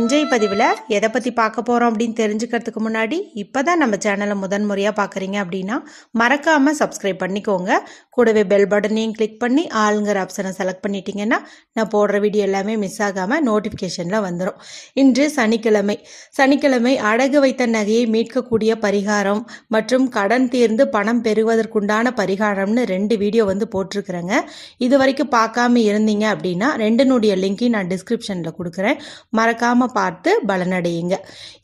இன்றைய பதிவில் எதை பற்றி பார்க்க போகிறோம் அப்படின்னு தெரிஞ்சுக்கிறதுக்கு முன்னாடி இப்போ தான் நம்ம சேனலை முதன் முறையாக பார்க்குறீங்க அப்படின்னா மறக்காமல் சப்ஸ்கிரைப் பண்ணிக்கோங்க. கூடவே பெல் பட்டனையும் கிளிக் பண்ணி ஆளுங்கிற ஆப்ஷனை செலக்ட் பண்ணிட்டீங்கன்னா நான் போடுற வீடியோ எல்லாமே மிஸ் ஆகாமல் நோட்டிஃபிகேஷனில் வந்துடும் இன்று சனிக்கிழமை. சனிக்கிழமை அடகு வைத்த நகையை மீட்கக்கூடிய பரிகாரம் மற்றும் கடன் தீர்ந்து பணம் பெறுவதற்குண்டான பரிகாரம்னு ரெண்டு வீடியோ வந்து போட்டிருக்கிறேங்க. இது வரைக்கும் பார்க்காம இருந்தீங்க அப்படின்னா ரெண்டுனுடைய லிங்கையும் நான் டிஸ்கிரிப்ஷனில் கொடுக்குறேன். மறக்காமல் பார்த்து பலனடையுங்க.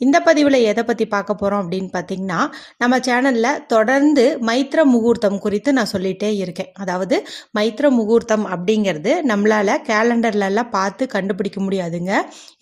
இந்த பதிவில் எதை பற்றி பார்க்க போகிறோம் அப்படின்னு பார்த்தீங்கன்னா நம்ம சேனலில் தொடர்ந்து மைத்ர முகூர்த்தம் குறித்து நான் சொல்லிகிட்டே இருக்கேன். அதாவது மைத்ர முகூர்த்தம் அப்படிங்கிறது நம்மளால் கேலண்டர்லலாம் பார்த்து கண்டுபிடிக்க முடியாதுங்க.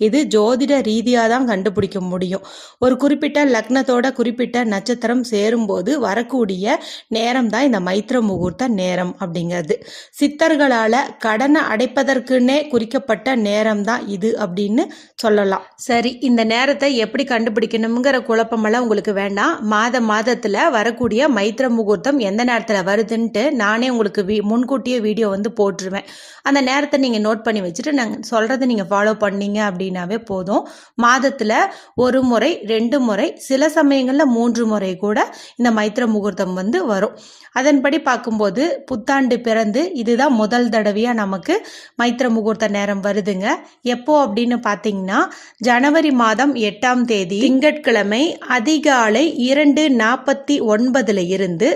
இது ஜோதிட ரீதியாக தான் கண்டுபிடிக்க முடியும். ஒரு குறிப்பிட்ட லக்னத்தோட குறிப்பிட்ட நட்சத்திரம் சேரும்போது வரக்கூடிய நேரம் தான் இந்த மைத்ர முகூர்த்த நேரம் அப்படிங்கிறது. சித்தர்களால் கடனை அடைப்பதற்குன்னே குறிக்கப்பட்ட நேரம் தான் இது அப்படின்னு சொல்லலாம். சரி இந்த நேரத்தை எப்படி கண்டுபிடிக்கணுங்கிற குழப்பமெல்லாம் உங்களுக்கு வேண்டாம். மாத மாதத்தில் வரக்கூடிய மைத்ர முகூர்த்தம் எந்த நேரத்தில் வருதுன்ட்டு நானே உங்களுக்கு வீ முன்கூட்டியே வீடியோ வந்து போட்டுருவேன். அந்த நேரத்தை நீங்கள் நோட் பண்ணி வச்சுட்டு நாங்கள் சொல்கிறத நீங்கள் ஃபாலோ பண்ணீங்க அப்படின்னாவே போதும். மாதத்தில் ஒரு முறை ரெண்டு முறை சில சமயங்களில் மூன்று முறை கூட இந்த மைத்ர முகூர்த்தம் வந்து வரும். அதன்படி பார்க்கும்போது புத்தாண்டு பிறந்து இதுதான் முதல் தடவையாக நமக்கு மைத்ர முகூர்த்த நேரம் வருதுங்க. எப்போ அப்படின்னு பார்த்தீங்கன்னா ஜனவரி மாதம் எட்டாம் தேதி திங்கட்கிழமை அதிகாலை இரண்டு நாற்பத்தி ஒன்பதுல இருந்து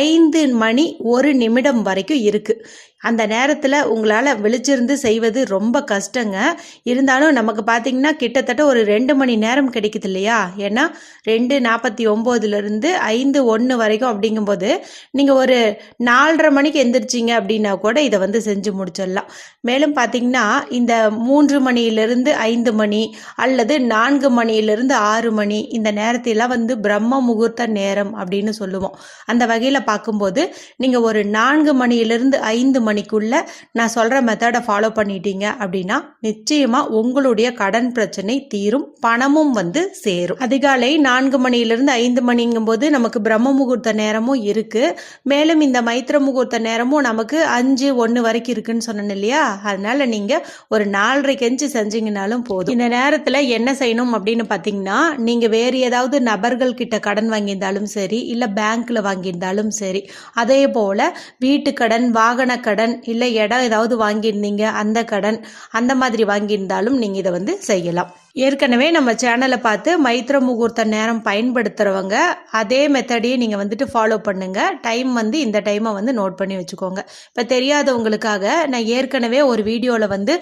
ஐந்து மணி ஒரு நிமிடம் வரைக்கும் இருக்கு. அந்த நேரத்தில் உங்களால் விழிச்சிருந்து செய்வது ரொம்ப கஷ்டங்க. இருந்தாலும் நமக்கு பார்த்தீங்கன்னா கிட்டத்தட்ட ஒரு ரெண்டு மணி நேரம் கிடைக்குது இல்லையா? ஏன்னா ரெண்டு நாற்பத்தி ஒம்போதுலேருந்து ஐந்து ஒன்று வரைக்கும் அப்படிங்கும்போது நீங்கள் ஒரு நாலரை மணிக்கு எந்திரிச்சிங்க அப்படின்னா கூட இதை வந்து செஞ்சு முடிச்சிடலாம். மேலும் பார்த்தீங்கன்னா இந்த மூன்று மணியிலிருந்து ஐந்து மணி அல்லது நான்கு மணியிலிருந்து ஆறு மணி இந்த நேரத்திலாம் வந்து பிரம்ம முகூர்த்த நேரம் அப்படின்னு சொல்லுவோம். அந்த வகையில் பார்க்கும்போது நீங்கள் ஒரு நான்கு மணியிலிருந்து ஐந்து மணிக்குள்ள நான் சொல்கிற மெத்தடை ஃபாலோ பண்ணிட்டீங்க அப்படின்னா நிச்சயமாக உங்களுடைய கடன் பிரச்சனை தீரும் பணமும் வந்து சேரும். அதிகாலை நான்கு மணியிலிருந்து ஐந்து மணிங்கும்போது நமக்கு பிரம்ம முகூர்த்த நேரமும் இருக்குது மேலும் இந்த மைத்திர முகூர்த்த நேரமும் நமக்கு அஞ்சு ஒன்று வரைக்கும் இருக்குன்னு சொன்னேன் இல்லையா? அதனால நீங்கள் ஒரு நாலரை கெஞ்சி செஞ்சீங்கனாலும் போதும். இந்த நேரத்தில் என்ன செய்யணும் அப்படின்னு பார்த்தீங்கன்னா நீங்கள் வேறு ஏதாவது நபர்கள் கிட்ட கடன் வாங்கியிருந்தாலும் சரி இல்லை பேங்க்கில் வாங்கியிருந்தாலும் சரி அதே போல் வீட்டு கடன் வாகன கடன் கடன் இல்லை இடம் ஏதாவது வாங்கியிருந்தீங்க அந்த கடன் அந்த மாதிரி வாங்கியிருந்தாலும் நீங்கள் இதை வந்து செய்யலாம். ஏற்கனவே நம்ம சேனலை பார்த்து மைத்ர முகூர்த்த நேரம் பயன்படுத்துகிறவங்க அதே மெத்தடையே நீங்கள் வந்துட்டு ஃபாலோ பண்ணுங்க. டைம் வந்து இந்த டைமை வந்து நோட் பண்ணி வச்சுக்கோங்க. இப்போ தெரியாதவங்களுக்காக நான் ஏற்கனவே ஒரு வீடியோவில் வந்து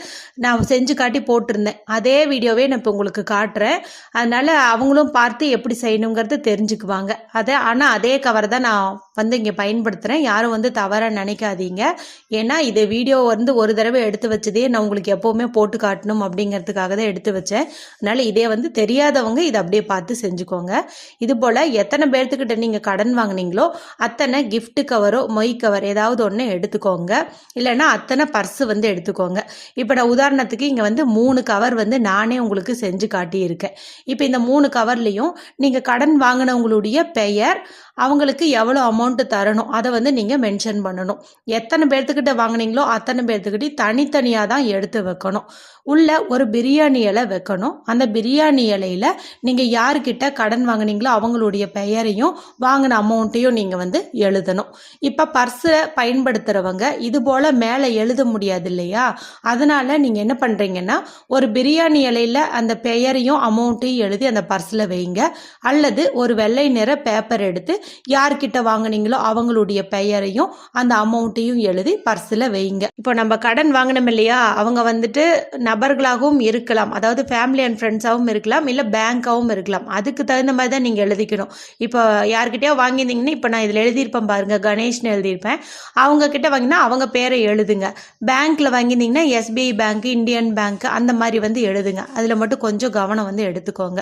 நான் செஞ்சு காட்டி போட்டிருந்தேன். அதே வீடியோவே நான் இப்போ உங்களுக்கு காட்டுறேன். அதனால் அவங்களும் பார்த்து எப்படி செய்யணுங்கிறது தெரிஞ்சுக்குவாங்க. அதை ஆனால் அதே கவர் தான் நான் வந்து இங்கே பயன்படுத்துகிறேன் யாரும் வந்து தவறாக நினைக்காதீங்க. ஏன்னா இது வீடியோ வந்து ஒரு தடவை எடுத்து வச்சதே நான் உங்களுக்கு எப்போவுமே போட்டு காட்டணும் அப்படிங்கிறதுக்காக தான் எடுத்து வச்சேன். அதனால் இதே வந்து தெரியாதவங்க இதை அப்படியே பார்த்து செஞ்சுக்கோங்க. இது போல் எத்தனை பேர்த்துக்கிட்ட நீங்கள் கடன் வாங்குனீங்களோ அத்தனை கிஃப்ட் கவரோ மொய் கவர் ஏதாவது ஒன்று எடுத்துக்கோங்க. இல்லைன்னா அத்தனை பர்ஸு வந்து எடுத்துக்கோங்க. இப்போ நான் உதாரணத்துக்கு இங்கே வந்து மூணு கவர் வந்து நானே உங்களுக்கு செஞ்சு காட்டியிருக்கேன். இப்போ இந்த மூணு கவர்லேயும் நீங்கள் கடன் வாங்கினவங்களுடைய பெயர் அவங்களுக்கு எவ்வளோ அமௌண்ட்டு தரணும்? அதை வந்து நீங்கள் மென்ஷன் பண்ணணும். எத்தனை பேர்த்துக்கிட்ட வாங்குனீங்களோ அத்தனை பேர்த்துக்கிட்டையும் தனித்தனியாக தான் எடுத்து வைக்கணும். உள்ள ஒரு பிரியாணி இலை வைக்கணும். அந்த பிரியாணி இலையில நீங்கள் யார்கிட்ட கடன் வாங்குனீங்களோ அவங்களுடைய பெயரையும் வாங்கின அமௌண்ட்டையும் நீங்கள் வந்து எழுதணும். இப்போ பர்ஸை பயன்படுத்துகிறவங்க இது போல் மேலே எழுத முடியாது இல்லையா? அதனால் நீங்கள் என்ன பண்ணுறீங்கன்னா ஒரு பிரியாணி இலையில அந்த பெயரையும் அமௌண்ட்டையும் எழுதி அந்த பர்ஸில் வைங்க. அல்லது ஒரு வெள்ளை நிற பேப்பர் எடுத்து யார்கிட்ட வாங்குனீங்களோ அவங்களுடைய பெயரையும் அந்த அமௌண்ட்டையும் எழுதி பர்ஸில் வைங்க. இப்போ நம்ம கடன் வாங்கினோம் இல்லையா? அவங்க வந்துட்டு நபர்களாகவும் இருக்கலாம். அதாவது ஃபேமிலி அண்ட் ஃப்ரெண்ட்ஸாகவும் இருக்கலாம் இல்லை பேங்க்காகவும் இருக்கலாம். அதுக்கு தகுந்த மாதிரி தான் நீங்கள் எழுதிக்கணும். இப்போ யார்கிட்டயோ வாங்கியிருந்தீங்கன்னா இப்போ நான் இதில் எழுதியிருப்பேன் பாருங்க கணேஷ்னு எழுதியிருப்பேன். அவங்க கிட்ட வாங்கினா அவங்க பேரை எழுதுங்க. பேங்க்கில் வாங்கியிருந்தீங்கன்னா எஸ்பிஐ பேங்க் இந்தியன் பேங்க் அந்த மாதிரி வந்து எழுதுங்க. அதில் மட்டும் கொஞ்சம் கவனம் வந்து எடுத்துக்கோங்க.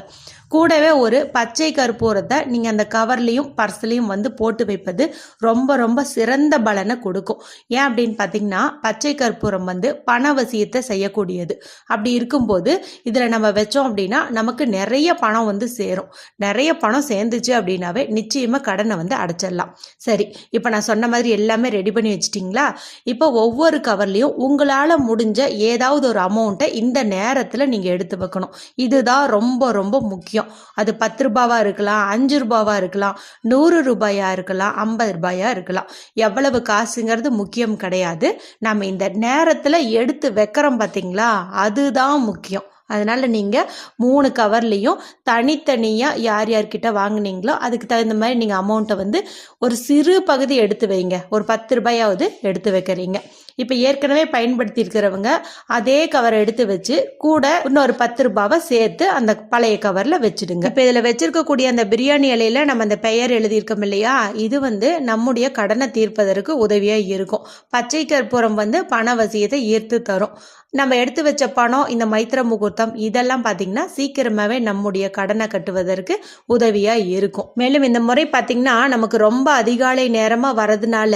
கூடவே ஒரு பச்சை கற்பூரத்தை நீங்கள் அந்த கவர்லேயும் பார்சலையும் வந்து போட்டு வைப்பது ரொம்ப ரொம்ப சிறந்த பலனை கொடுக்கும். ஏன் அப்படின்னு பார்த்தீங்கன்னா பச்சை கற்பூரம் வந்து பணவசியத்தை செய்யக்கூடியது. அப்படி இருக்கும்போது இதில் நம்ம வச்சோம் அப்படின்னா நமக்கு நிறைய பணம் வந்து சேரும். நிறைய பணம் சேர்ந்துச்சு அப்படின்னாவே நிச்சயமாக கடனை வந்து அடைச்சிடலாம். சரி இப்போ நான் சொன்ன மாதிரி எல்லாமே ரெடி பண்ணி வச்சிட்டிங்களா? இப்போ ஒவ்வொரு கவர்லையும் உங்களால் முடிஞ்ச ஏதாவது ஒரு அமௌண்ட்டை இந்த நேரத்தில் நீங்கள் எடுத்து வைக்கணும். இதுதான் ரொம்ப ரொம்ப முக்கியம். அது பத்து ரூபாவாக இருக்கலாம் அஞ்சு ரூபாவாக இருக்கலாம் நூறு ரூபாயா இருக்கலாம் ஐம்பது ரூபாயா இருக்கலாம். எவ்வளவு காசுங்கிறது முக்கியம் கிடையாது. நம்ம இந்த நேரத்தில் எடுத்து வைக்கிறோம் பார்த்தீங்களா அதுதான் முக்கியம். அதனால் நீங்கள் மூணு கவர்லேயும் தனித்தனியாக யார் யார்கிட்ட வாங்கினீங்களோ அதுக்கு தகுந்த மாதிரி நீங்கள் அமௌண்ட்டை வந்து ஒரு சிறு பகுதி எடுத்து வைங்க. ஒரு பத்து ரூபாயாவது எடுத்து வைக்கிறீங்க. இப்போ ஏற்கனவே பயன்படுத்தியிருக்கிறவங்க அதே கவரை எடுத்து வச்சு கூட இன்னொரு பத்து ரூபாவை சேர்த்து அந்த பழைய கவரில் வச்சுடுங்க. இப்போ இதில் வச்சிருக்கக்கூடிய அந்த பிரியாணி இலையில் நம்ம அந்த பெயர் எழுதியிருக்கோம் இல்லையா? இது வந்து நம்முடைய கடனை தீர்ப்பதற்கு உதவியாக இருக்கும். பச்சை கற்பூரம் வந்து பண வசியத்தை ஈர்த்து தரும். நம்ம எடுத்து வச்ச பணம் இந்த மைத்திர முகூர்த்தம் இதெல்லாம் பார்த்தீங்கன்னா சீக்கிரமாகவே நம்முடைய கடனை கட்டுவதற்கு உதவியாக இருக்கும். மேலும் இந்த முறை பார்த்தீங்கன்னா நமக்கு ரொம்ப அதிகாலை நேரமாக வரதுனால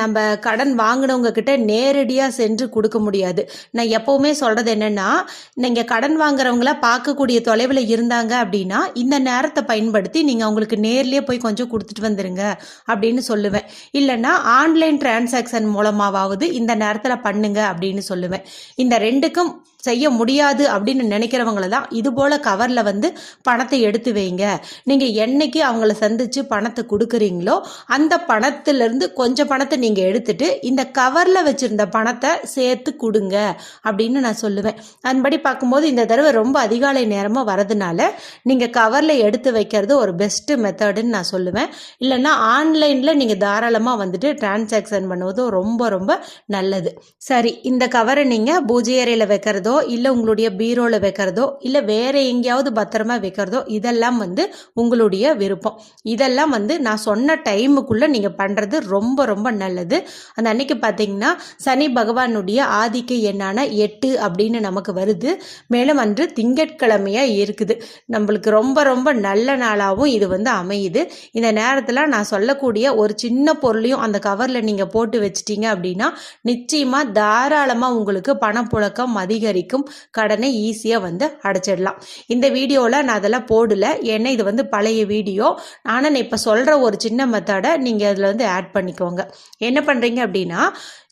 நம்ம கடன் வாங்கினவங்க கிட்ட நேரடியாக சென்று கொடுக்க முடியாது. நான் எப்போவுமே சொல்கிறது என்னென்னா நீங்கள் கடன் வாங்குறவங்கள பார்க்கக்கூடிய தொலைவில் இருந்தாங்க அப்படின்னா இந்த நேரத்தை பயன்படுத்தி நீங்கள் அவங்களுக்கு நேர்லேயே போய் கொஞ்சம் கொடுத்துட்டு வந்துடுங்க அப்படின்னு சொல்லுவேன். இல்லைன்னா ஆன்லைன் டிரான்சாக்ஷன் மூலமாவது இந்த நேரத்தில் பண்ணுங்க அப்படின்னு சொல்லுவேன். இந்த இந்த ரெண்டுக்கும் செய்ய முடியாது அப்படின்னு நினைக்கிறவங்கள தான் இது போல் கவரில் வந்து பணத்தை எடுத்து வைங்க. நீங்கள் என்னைக்கு அவங்கள சந்தித்து பணத்தை கொடுக்குறீங்களோ அந்த பணத்திலிருந்து கொஞ்சம் பணத்தை நீங்கள் எடுத்துட்டு இந்த கவரில் வச்சுருந்த பணத்தை சேர்த்து கொடுங்க அப்படின்னு நான் சொல்லுவேன். அதன்படி பார்க்கும்போது இந்த தடவை ரொம்ப அதிகாலை நேரமாக வரதுனால நீங்கள் கவரில் எடுத்து வைக்கிறது ஒரு பெஸ்ட்டு மெத்தடுன்னு நான் சொல்லுவேன். இல்லைன்னா ஆன்லைனில் நீங்கள் தாராளமாக வந்துட்டு டிரான்சாக்ஷன் பண்ணுவதும் ரொம்ப ரொம்ப நல்லது. சரி இந்த கவரை நீங்கள் பூஜை அறையில் வைக்கிறதோ இல்லை உங்களுடைய பீரோவில் வைக்கிறதோ இல்லை வேற எங்கேயாவது பத்திரமா வைக்கிறதோ இதெல்லாம் வந்து உங்களுடைய விருப்பம். இதெல்லாம் வந்து நான் சொன்ன டைமுக்குள்ளே நீங்கள் பண்ணுறது ரொம்ப ரொம்ப நல்லது. அந்த அன்னைக்கு பார்த்தீங்கன்னா சனி பகவானுடைய ஆதிக்கு என்னான எட்டு அப்படின்னு நமக்கு வருது. மேலும் அன்று திங்கட்கிழமையாக இருக்குது. நம்மளுக்கு ரொம்ப ரொம்ப நல்ல நாளாகவும் இது வந்து அமையுது. இந்த நேரத்தில் நான் சொல்லக்கூடிய ஒரு சின்ன பொருளையும் அந்த கவரில் நீங்கள் போட்டு வச்சிட்டீங்க அப்படின்னா நிச்சயமாக தாராளமாக உங்களுக்கு பணப்புழக்கம் அதிகரிக்கும். கடனை ஈஸியாக வந்து அடைச்சிடலாம். இந்த வீடியோவில் நான் அதெல்லாம் போடல. ஏன்னா இது வந்து பழைய வீடியோ. ஆனால் நான் இப்போ சொல்கிற ஒரு சின்ன மெத்தடை நீங்கள் அதில் வந்து ஆட் பண்ணிக்கோங்க. என்ன பண்ணுறீங்க அப்படின்னா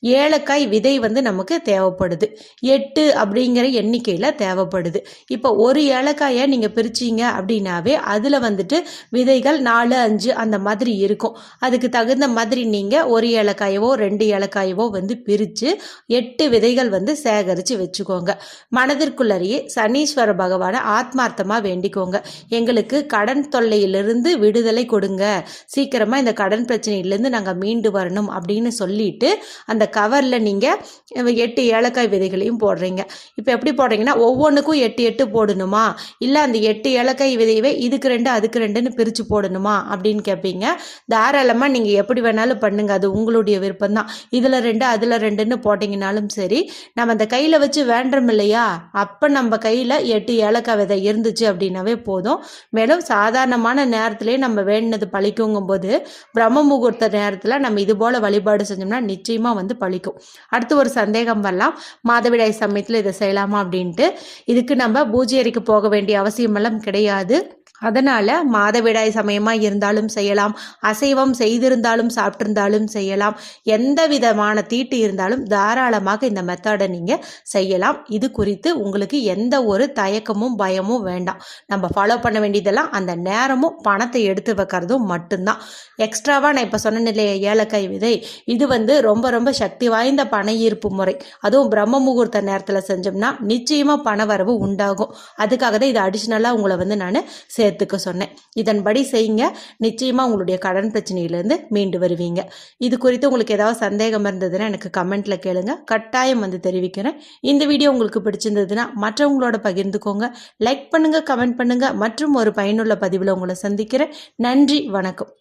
ஏலக்காய் விதை வந்து நமக்கு தேவைப்படுது. எட்டு அப்படிங்கிற எண்ணிக்கையில் தேவைப்படுது. இப்போ ஒரு ஏலக்காயை நீங்கள் பிரிச்சிங்க அப்படின்னாவே அதில் வந்துட்டு விதைகள் நாலு அஞ்சு அந்த மாதிரி இருக்கும். அதுக்கு தகுந்த மாதிரி நீங்கள் ஒரு ஏலக்காயவோ ரெண்டு ஏலக்காயவோ வந்து பிரித்து எட்டு விதைகள் வந்து சேகரித்து வச்சுக்கோங்க. மனதிற்குள்ளேயே சனீஸ்வர பகவானை ஆத்மார்த்தமாக வேண்டிக்கோங்க. எங்களுக்கு கடன் தொல்லையிலிருந்து விடுதலை கொடுங்க. சீக்கிரமாக இந்த கடன் பிரச்சனையிலேருந்து நாங்கள் மீண்டு வரணும் அப்படின்னு சொல்லிட்டு அந்த கவரில் நீங்கள் எட்டு ஏலக்காய் விதைகளையும் போடுறீங்க. இப்போ எப்படி போடுறீங்கன்னா ஒவ்வொன்றுக்கும் எட்டு எட்டு போடணுமா? இல்லை அந்த எட்டு ஏலக்காய் விதையவே இதுக்கு ரெண்டு அதுக்கு ரெண்டுன்னு பிரித்து போடணுமா? அப்படின்னு கேட்பீங்க தாராளமாக நீங்கள் எப்படி வேணாலும் பண்ணுங்கள் அது உங்களுடைய விருப்பம் தான் இதில் ரெண்டு அதில் ரெண்டுன்னு போட்டிங்கனாலும் சரி நம்ம அந்த கையில் வச்சு வேண்டுறோம் இல்லையா? அப்போ நம்ம கையில் எட்டு ஏலக்காய் விதை இருந்துச்சு அப்படின்னாவே போதும். மேலும் சாதாரணமான நேரத்துலேயே நம்ம வேண்டினது பழிக்குங்கும் போது பிரம்ம முகூர்த்த நேரத்தில் நம்ம இது போல் வழிபாடு செஞ்சோம்னா நிச்சயமாக வந்து பழிக்கும். அடுத்து ஒரு சந்தேகம் வரலாம். மாதவிடாய் சமயத்தில் இதை செய்யலாமா அப்படின்ட்டு. இதுக்கு நம்ம பூஜை அறைக்கு போக வேண்டிய அவசியமெல்லாம் கிடையாது. அதனால் மாதவிடாய் சமயமாக இருந்தாலும் செய்யலாம். அசைவம் செய்திருந்தாலும் சாப்பிட்டிருந்தாலும் செய்யலாம். எந்த விதமான தீட்டு இருந்தாலும் தாராளமாக இந்த மெத்தடை நீங்கள் செய்யலாம். இது குறித்து உங்களுக்கு எந்த ஒரு தயக்கமும் பயமும் வேண்டாம். நம்ம ஃபாலோ பண்ண வேண்டியதெல்லாம் அந்த நேரமும் பணத்தை எடுத்து வைக்கிறதும் மட்டும்தான். எக்ஸ்ட்ராவாக நான் இப்போ சொன்ன நிலையை ஏலக்காய் விதை? இது வந்து ரொம்ப ரொம்ப சக்தி வாய்ந்த பண ஈர்ப்பு முறை. அதுவும் பிரம்ம முகூர்த்த நேரத்தில் செஞ்சோம்னா நிச்சயமாக பண வரவு உண்டாகும். அதுக்காக தான் இது அடிஷ்னலாக உங்களை வந்து நான் எடுத்துக்க சொன்னேன். இதன்படி செய்யுங்க. நிச்சயமாக உங்களுடைய கடன் பிரச்சனையிலேருந்து மீண்டு வருவீங்க. இது குறித்து உங்களுக்கு ஏதாவது சந்தேகம் இருந்ததுன்னா எனக்கு கமெண்ட்டில் கேளுங்க. கட்டாயம் வந்து தெரிவிக்கிறேன். இந்த வீடியோ உங்களுக்கு பிடிச்சிருந்ததுன்னா மற்றவங்களோட பகிர்ந்துக்கோங்க. லைக் பண்ணுங்கள் கமெண்ட் பண்ணுங்கள் மற்றும் ஒரு பயனுள்ள பதிவில் உங்களை சந்திக்கிறேன். நன்றி வணக்கம்.